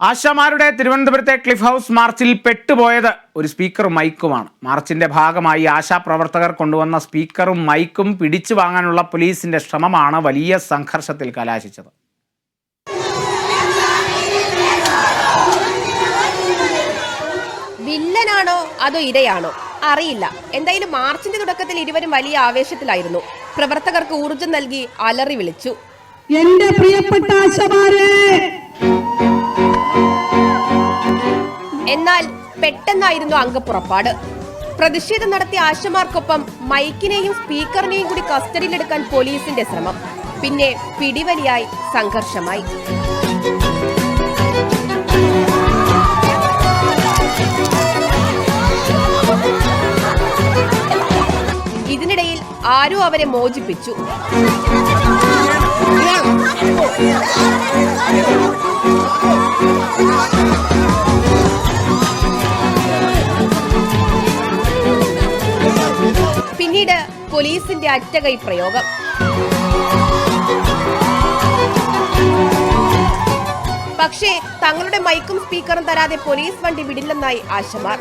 ആശാമാരുടെ തിരുവനന്തപുരത്തെ cliff house മാർച്ചിൽ പെട്ടുപോയത് ഒരു സ്പീക്കറും മൈക്കുമാണ്. മാർച്ചിന്റെ ഭാഗമായി ആശാ പ്രവർത്തകർ കൊണ്ടുവന്ന സ്പീക്കറും മൈക്കും പിടിച്ചു വാങ്ങാനുള്ള പോലീസിന്റെ ശ്രമമാണ് വലിയ സംഘർഷത്തിൽ കലാശിച്ചത്. വില്ലനാണോ അതോ ഇരയാണോ? അറിയില്ല. എന്തായാലും മാർച്ചിന്റെ തുടക്കത്തിൽ ഇരുവരും വലിയ ആവേശത്തിലായിരുന്നു. പ്രവർത്തകർക്ക് ഊർജം നൽകി അലറി വിളിച്ചു. എന്റെ പ്രിയപ്പെട്ട ആശമാരെ എന്നാൽ പെട്ടെന്നായിരുന്നു അംഗപ്പുറപ്പാട്. പ്രതിഷേധം നടത്തിയ ആശമാർക്കൊപ്പം മൈക്കിനെയും സ്പീക്കറിനെയും കൂടി കസ്റ്റഡിയിലെടുക്കാൻ പോലീസിന്റെ ശ്രമം. പിന്നെ പിടിവലിയായി സംഘർഷമായി. ഇതിനിടയിൽ ആരോ അവരെ മോചിപ്പിച്ചു. പിന്നീട് പോലീസിന്റെ അറ്റകൈ പ്രയോഗം പക്ഷേ തങ്ങളുടെ മൈക്കും സ്പീക്കറും തരാതെ പോലീസ് വണ്ടി വിടില്ലെന്നായി ആശമാർ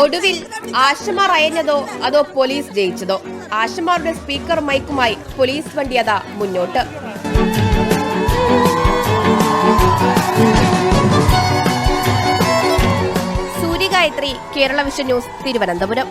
ഒടുവിൽ ആശമാർ അയഞ്ഞതോ അതോ പോലീസ് ജയിച്ചതോ? ആശമാരുടെ സ്പീക്കർ മൈക്കുമായി പോലീസ് വണ്ടി അതാ മുന്നോട്ട്. Suryagayathri Kerala vision news Thiruvananthapuram.